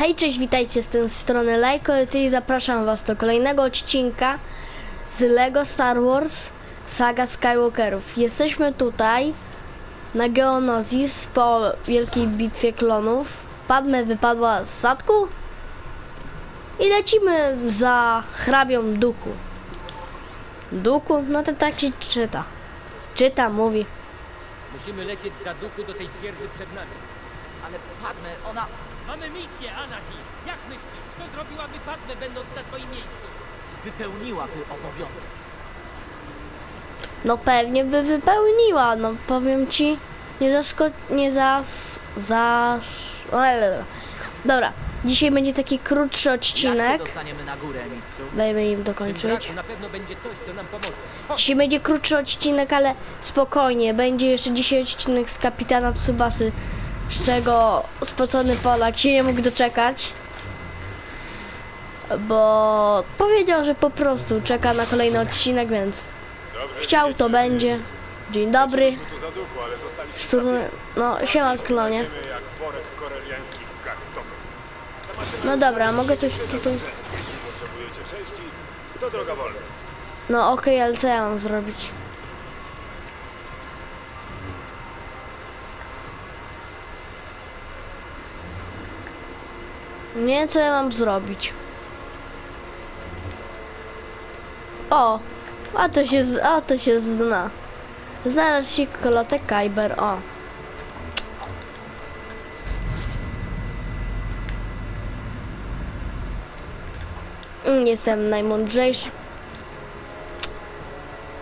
Hej, cześć, witajcie z tej strony Lajko i zapraszam was do kolejnego odcinka z LEGO Star Wars Saga Skywalkerów. Jesteśmy tutaj na Geonosis po wielkiej bitwie klonów. Padme wypadła z statku i lecimy za hrabią Duku. Duku? No to tak się czyta. Czyta, mówi. Musimy lecieć za duchu do tej twierdzy przed nami. Ale Padme, ona... Mamy misję, Anakin! Jak myślisz, co zrobiłaby Padme, będąc na twoim miejscu? wypełniłaby obowiązek. No pewnie by wypełniła, no powiem ci, nie zasko... nie zas... zas... Dobra, dzisiaj będzie taki krótszy Jak się odcinek. dostaniemy na górę, mistrzu? Dajmy im W dokończyć. braku na pewno będzie coś, co nam pomoże. Chodź! Dzisiaj będzie krótszy odcinek, ale spokojnie, będzie jeszcze dzisiaj odcinek z kapitana Tsubasy, z czego spocony Polak się nie mógł doczekać. Bo powiedział, że po prostu czeka na kolejny odcinek, więc chciał to będzie. Dzień dobry. jesteśmy tu za duchu, ale zostaliśmy Szturm... trafieni. No, siema klonie. No dobra, mogę coś tutaj... No okej, ale co ja mam zrobić? Nie wiem, co ja mam zrobić. O! A to się, a to się zna. Znalazł się kolotek Kyber, o. Mm, Jestem najmądrzejszy.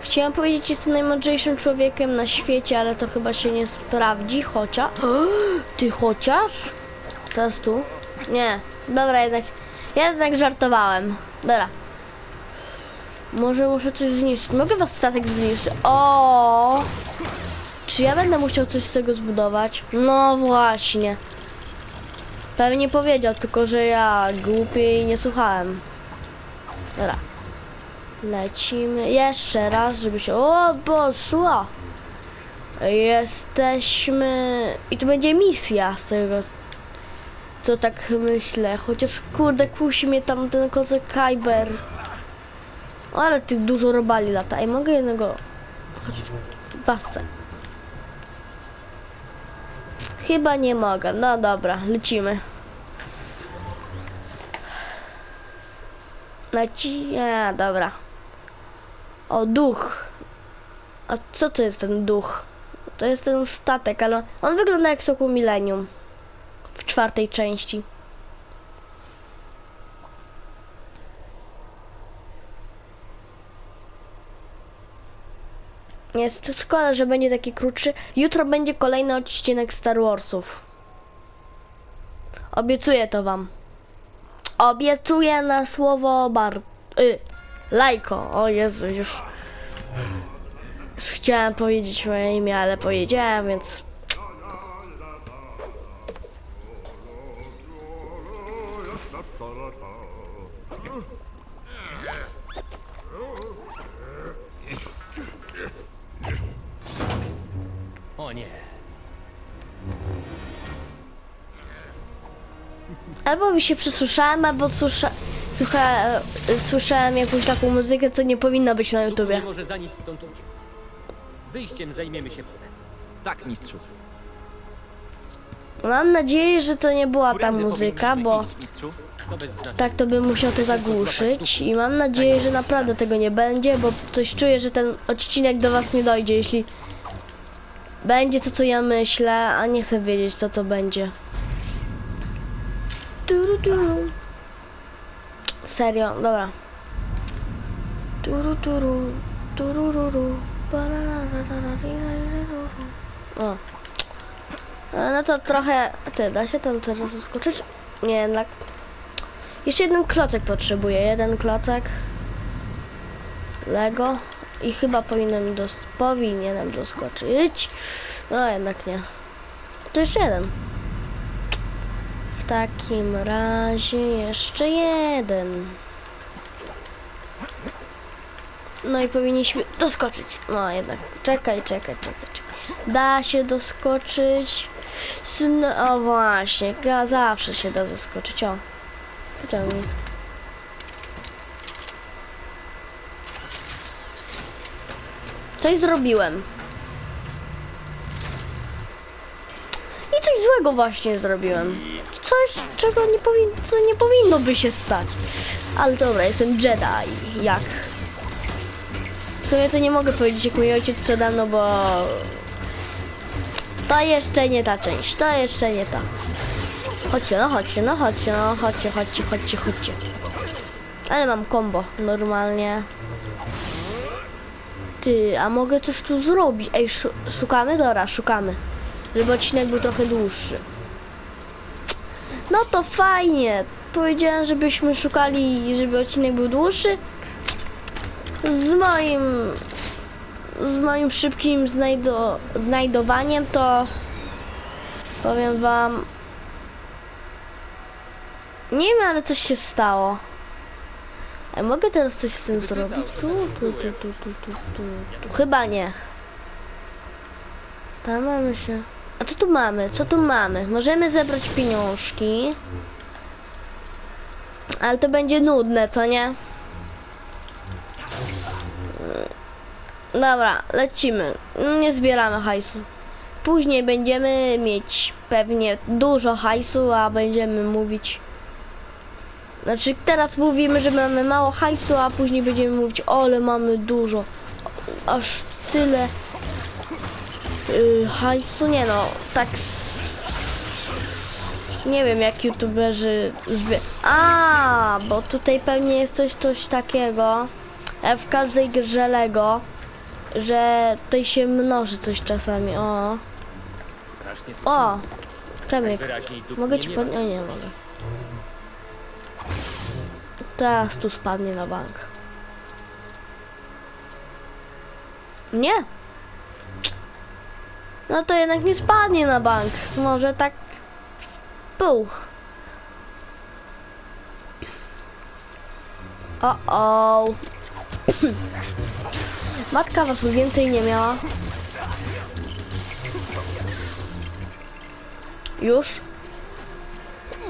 Chciałam powiedzieć, że jestem najmądrzejszym człowiekiem na świecie, ale to chyba się nie sprawdzi, chociaż... Ty chociaż? Teraz tu? Nie. Dobra, jednak... Jednak żartowałem. Dobra. Może muszę coś zniszczyć. Mogę was statek zniszczyć? O! Czy ja będę musiał coś z tego zbudować? No właśnie. Pewnie powiedział, tylko że ja głupiej nie słuchałem. Dobra. Lecimy jeszcze raz, żeby się... O, poszło! Jesteśmy... I to będzie misja z tego, co tak myślę. Chociaż kurde, kusi mnie tam ten kozek Kyber. Ale tych dużo robali lata. Ej, mogę jednego... Pasce. Chyba nie mogę. No dobra, lecimy. Leci... Nie, dobra. O, duch. A co to jest ten duch? To jest ten statek, ale on wygląda jak Sokół Millennium. W czwartej części. Jest szkoda, że będzie taki krótszy. Jutro będzie kolejny odcinek Star Warsów. Obiecuję to wam. Obiecuję na słowo bar... Y, lajko. O Jezu, już... Już chciałem powiedzieć moje imię, ale powiedziałem, więc... O nie. Albo mi się przysłyszałem, albo słysza... Słucha... e, słyszałem jakąś taką muzykę, co nie powinno być na YouTubie. nie może za nic stąd uciec. Wyjściem zajmiemy się potem. Tak, mistrzu. Mam nadzieję, że to nie była ta Którędy muzyka, powinniśmy bo iść, mistrzu? Tak to bym musiał to zagłuszyć i mam nadzieję, że naprawdę tego nie będzie, bo coś czuję, że ten odcinek do was nie dojdzie, jeśli będzie to, co ja myślę, a nie chcę wiedzieć, co to będzie. Turu, turu. Serio, dobra. Turu, turu, turururu. O. E, No to trochę... Ty, da się tam teraz zaskoczyć? Nie, jednak... Jeszcze jeden klocek potrzebuję, jeden klocek. Lego. I chyba powinienem dos... powinienem doskoczyć. No jednak nie. To jeszcze jeden. W takim razie jeszcze jeden. No i powinniśmy doskoczyć. No jednak. Czekaj, czekaj, czekaj, czekaj. Da się doskoczyć. Syn, o właśnie, zawsze się da zaskoczyć, o. Pociągnij. Coś zrobiłem. I coś złego właśnie zrobiłem. Coś, czego nie, powin co nie powinno by się stać. Ale dobra, jestem Jedi. Jak? W sumie to nie mogę powiedzieć jak mój ojciec przede mną, bo... To jeszcze nie ta część, to jeszcze nie ta. Chodźcie, no chodźcie, no chodźcie, no chodźcie, chodźcie, chodźcie, chodźcie. Ale mam combo, normalnie. Ty, a mogę coś tu zrobić? Ej, szu szukamy? Dobra, szukamy. Żeby odcinek był trochę dłuższy. No to fajnie. Powiedziałem, żebyśmy szukali, żeby odcinek był dłuższy. Z moim... Z moim szybkim znajdo, znajdowaniem to... Powiem wam... Nie wiem, ale coś się stało. A mogę teraz coś z tym zrobić? Tu, tu, tu, tu, tu, tu, tu, tu. Chyba nie. Tam mamy się. A co tu mamy? Co tu mamy? Możemy zebrać pieniążki. Ale to będzie nudne, co nie? Dobra, lecimy. Nie zbieramy hajsu. Później będziemy mieć pewnie dużo hajsu, a będziemy mówić. Znaczy teraz mówimy, że mamy mało hajsu, a później będziemy mówić, o, ale mamy dużo. Aż tyle yy, hajsu, nie no, tak nie wiem jak youtuberzy zbie... A, bo tutaj pewnie jest coś, coś takiego jak w każdej grze Lego, że tutaj się mnoży coś czasami, o. O! Duchu mogę ci pod... O nie mogę. Teraz tu spadnie na bank. Nie? No to jednak nie spadnie na bank. Może tak pół. O o. Matka was więcej nie miała. Już?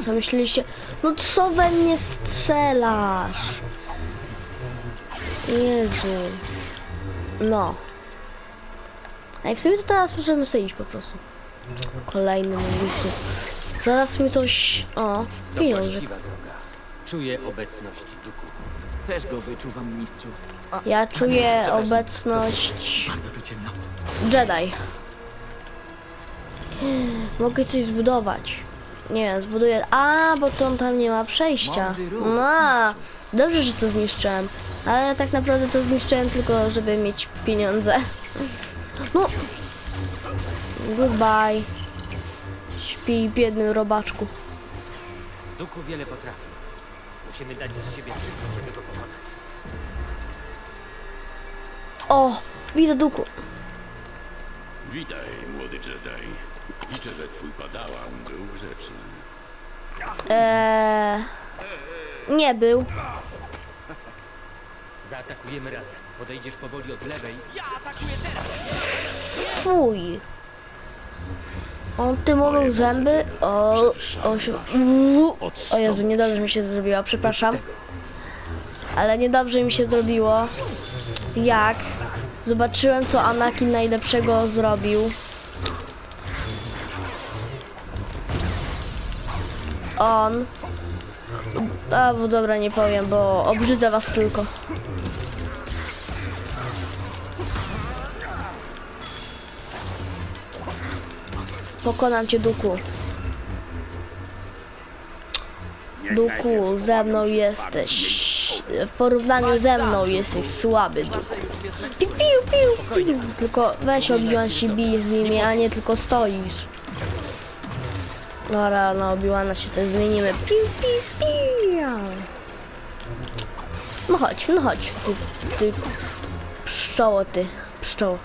Co myśleliście? No co we mnie strzelasz? Jezu. No. Ej, w sumie to teraz możemy sobie iść po prostu. Kolejny miejscu. Zaraz mi coś... O, droga. Czuję obecność duchu. Też go wyczuwam, mistrzu. A, Ja czuję obecność Bardzo tu ciemno. Jedi. Mogę coś zbudować. Nie zbuduję... A, bo to on tam nie ma przejścia. No, dobrze, że to zniszczyłem. Ale tak naprawdę to zniszczyłem tylko, żeby mieć pieniądze. No. Goodbye. Śpi, biedny robaczku. Duchu wiele potrafi. Musimy dać z siebie wszystko, żeby go pokonać. O, widzę duku. Witaj, młody Jedi. Liczę, że twój padałan był grzeczny. Eee, nie był. Zaatakujemy razem. Podejdziesz powoli od lewej. Ja atakuję teraz! Fuj. On ty mówił zęby. O, o, się, Uuu. o Jezu, niedobrze mi się zrobiło, przepraszam. Ale niedobrze mi się zrobiło. Jak zobaczyłem, co Anakin najlepszego zrobił. On. A, bo dobra, nie powiem, bo obrzydzę was tylko. Pokonam cię, Duku. Duku, ze mną jesteś. W porównaniu ze mną jesteś słaby, Duku. Tylko weź obiłan się bije z nimi, a nie tylko stoisz. Dobra, na obiłana się też zmienimy. No chodź, no chodź, ty, ty pszczoło, ty, pszczoło.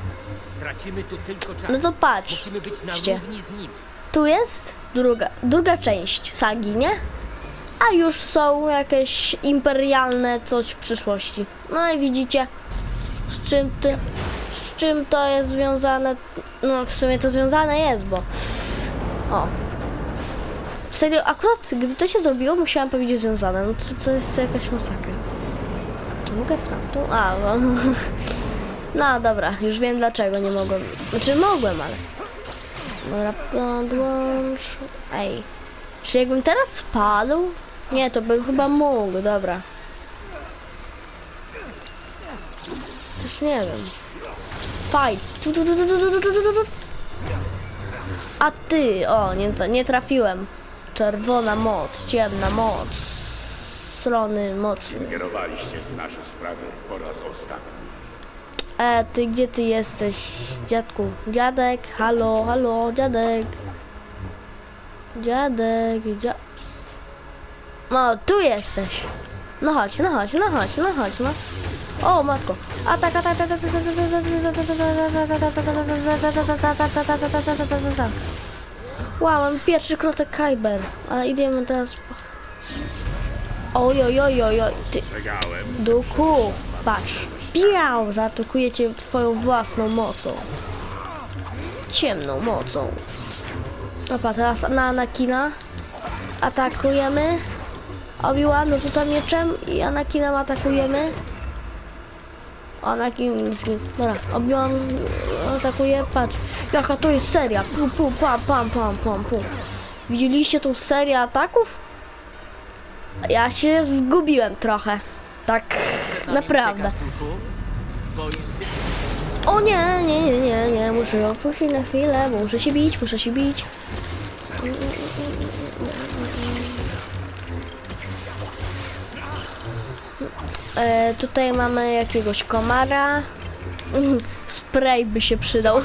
Tracimy tu tylko czas. No to patrz. Musimy być na Idzie. równi z nim. Tu jest druga, druga część sagi, nie? A już są jakieś imperialne coś w przyszłości. No i widzicie, czym ty, z czym to jest związane. No w sumie to związane jest, bo O. Serio, akurat gdy to się zrobiło, musiałam powiedzieć związane. No to, to jest jakaś masakra. Mogę w tamtą? A, no. no dobra, już wiem dlaczego nie mogłem. Znaczy mogłem, ale... Dobra, podłącz... Ej. Czy jakbym teraz spadł? Nie, to bym chyba mógł, dobra. nie wiem. Faj. A ty, o, nie, nie trafiłem. Czerwona moc, ciemna moc. Strony mocy. Ingerowaliście w nasze sprawy po raz ostatni. E, ty gdzie ty jesteś, dziadku? Dziadek, halo, halo, dziadek. Dziadek, dzia... No, tu jesteś. No chodź, no chodź, no chodź, no chodź, no. O, matko. Atak, atak, atak, atak, atak, Wow, mam pierwszy krocek Kyber, ale idziemy teraz... Oj, oj, oj, oj, oj, ty... Duku, patrz. Piał, zaatakuje cię twoją własną mocą. Ciemną mocą. Dobra, teraz na Anakina. Atakujemy. Obi-Wan no rzuca mieczem i Anakinem atakujemy. Anakin... Dobra, Obi-Wan atakuje, patrz. Jaka to jest seria. Pu, pu, pam, pam, pam, pam, pum. Widzieliście tą serię ataków? Ja się zgubiłem trochę. Tak, naprawdę. O nie, nie, nie, nie, nie, muszę odpuścić na chwilę, muszę się bić, muszę się bić. E, tutaj mamy jakiegoś komara. Spray by się przydał.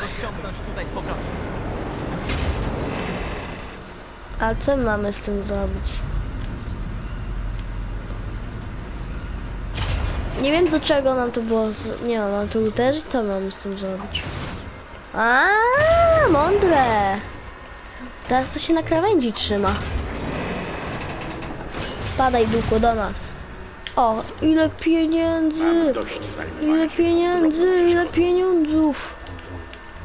A co my mamy z tym zrobić? Nie wiem do czego nam to było. z- Nie mam to uderzyć? Co mamy z tym zrobić? A, mądre! Teraz to się na krawędzi trzyma. Spadaj duchu do nas. O, ile pieniędzy! Ile pieniędzy, ile pieniądzów.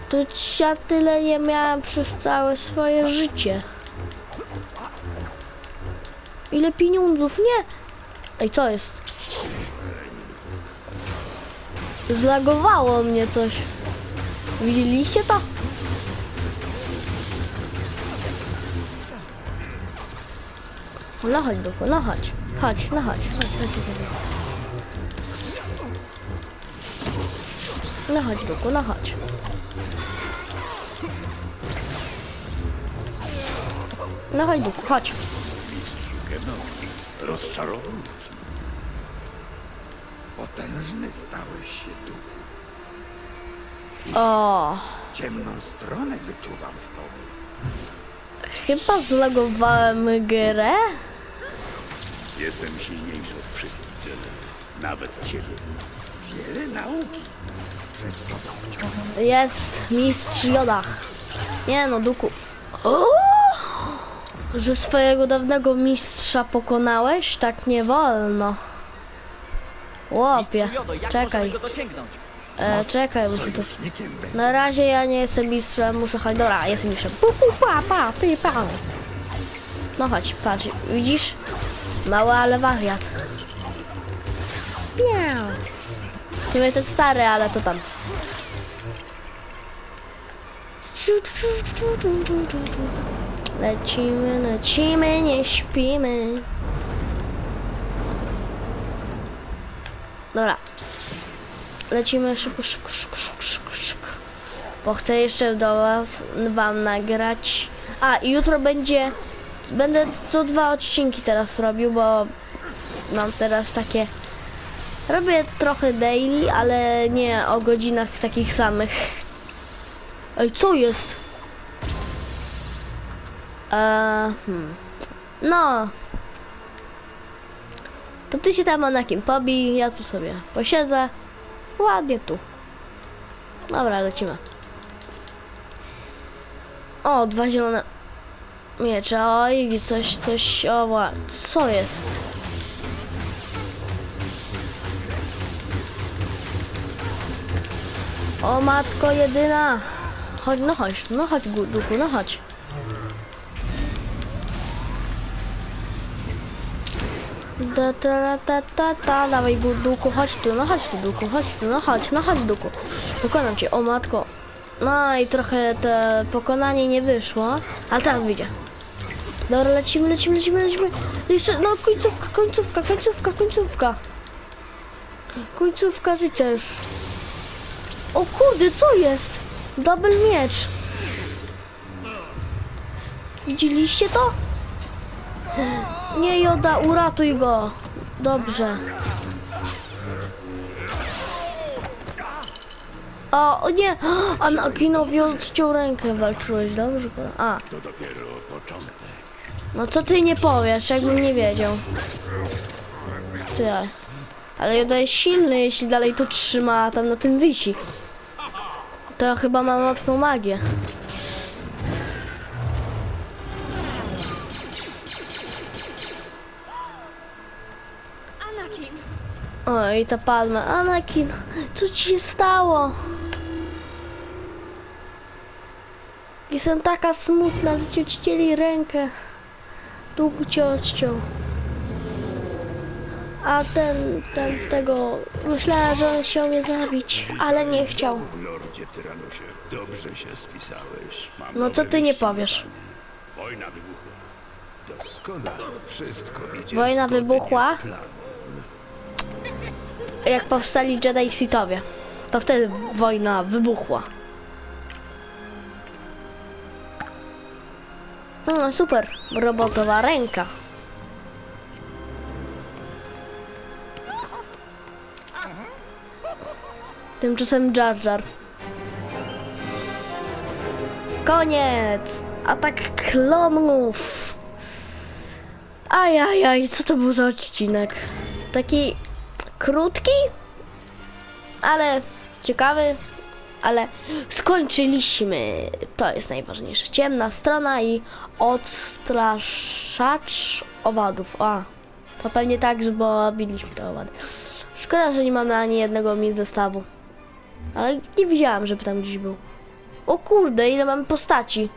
To ja tyle nie miałem przez całe swoje życie. Ile pieniądzów? Nie! Ej, co jest? Zlagowało mnie coś. Widzieliście to? Chodź, duchu, no chodź. Chodź, no chodź, chodź, chodź, chodź. No chodź, duchu, no chodź. No chodź, duchu, chodź. Kenobi. Rozczarowując mnie. Potężny stałeś się duchu. O, Ciemną stronę wyczuwam w tobie. chyba zlogowałem grę. Jestem silniejszy od wszystkich. Nawet ciebie. Wiele nauki. Jest mistrz Joda. Nie no, duku. O! Że swojego dawnego mistrza pokonałeś? Tak nie wolno. Łopie, czekaj, e, czekaj, muszę to... Sojusznikiem będzie. Na razie ja nie jestem mistrzem, muszę chodź, dobra, jestem mistrzem. Pu, pu, pa, pa, pi, pa. No chodź, patrz, widzisz? Mały, ale wariat. Nie ten stary, ale to tam. Lecimy, lecimy, nie śpimy. Dobra. Lecimy szybko, szybko, szybko, szybko, szybko. Bo chcę jeszcze do was, wam nagrać. A, jutro będzie... Będę co dwa odcinki teraz robił, bo mam teraz takie... Robię trochę daily, ale nie o godzinach takich samych. Ej, co jest? Eee, hmm. No. To ty się tam na kim pobij, ja tu sobie posiedzę. Ładnie tu. Dobra, lecimy. O, dwa zielone miecza. Oj, coś, coś, oła, co jest? O matko jedyna! Chodź, no chodź, no chodź duchu, no chodź. Da, da, da, da, da, dawaj duku, chodź tu, no chodź tu duku, chodź tu, no chodź, no chodź duku. Pokonam cię, o matko. No i trochę te pokonanie nie wyszło, ale teraz wyjdzie. Dobra, lecimy, lecimy, lecimy, lecimy. Jeszcze, no końcówka, końcówka, końcówka, końcówka. Końcówka życia już. O kurde, co jest? Double miecz. Widzieliście to? Nie Joda, uratuj go. Dobrze. O, o nie! Anakinowi odciął rękę, walczyłeś, dobrze? A, To dopiero początek. no co ty nie powiesz, jakbym nie wiedział. Ty, ale Joda jest silny, jeśli dalej to trzyma, a tam na tym wisi. To chyba ma mocną magię. Anakin! Oj, ta palma. Anakin, co ci się stało? Jestem taka smutna, że ci odcięli rękę. Długo cię odciął. A ten, ten, tego... Myślałem, że on chciał mnie zabić, ale nie chciał. Lordzie Tyranusie, dobrze się spisałeś. Mam No co dobre ty nie powiesz? Wojna wybuchła. Doskonale. Wszystko idzie Wojna zgodnie wybuchła? z planem. Jak powstali Jedi Sithowie. To wtedy wojna wybuchła. No super, robotowa ręka. Tymczasem Jar Jar. Koniec! Atak klonów! Ajajaj, co to był za odcinek? Taki krótki, ale ciekawy, ale skończyliśmy. To jest najważniejsze. Ciemna strona i odstraszacz owadów. A, to pewnie tak, bo biliśmy te owady. Szkoda, że nie mamy ani jednego mi zestawu. Ale nie widziałam, żeby tam gdzieś był. O kurde, ile mamy postaci.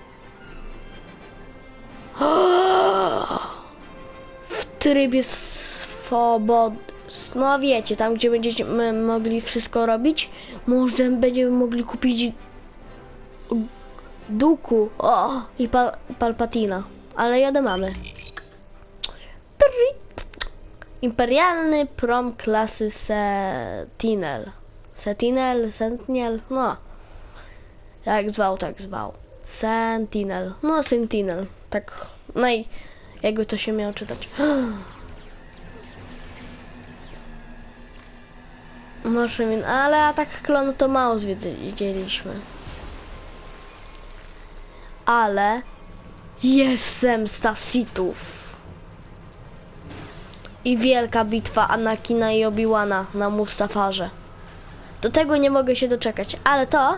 W trybie swobod... No wiecie, tam gdzie będziemy mogli wszystko robić, może będziemy mogli kupić Duku o, i pal, Palpatina. Ale jadę mamy. Imperialny prom klasy Sentinel. Sentinel, Sentinel, no. Jak zwał, tak zwał. Sentinel. No, Sentinel. Tak, no i jakby to się miało czytać. Może, min- ale atak klonu to mało zwiedziliśmy. Ale jest zemsta Sithów. I wielka bitwa Anakina i Obi-Wana na Mustafarze. Do tego nie mogę się doczekać, ale to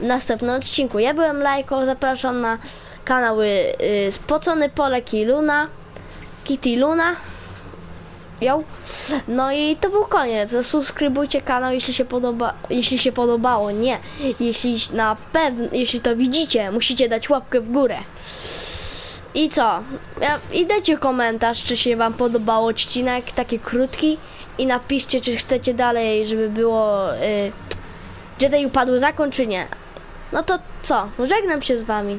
w następnym odcinku. Ja byłem Lajko, zapraszam na kanały y, Spocony Polek i Luna, Kitty Luna. Ją. No i to był koniec. Zasubskrybujcie kanał, jeśli się podoba, jeśli się podobało. Nie, jeśli na pewno, jeśli to widzicie, musicie dać łapkę w górę. I co? Ja, I dajcie komentarz, czy się wam podobał odcinek, taki krótki i napiszcie, czy chcecie dalej, żeby było y, Jedi upadły czy nie. No to co? Żegnam się z wami.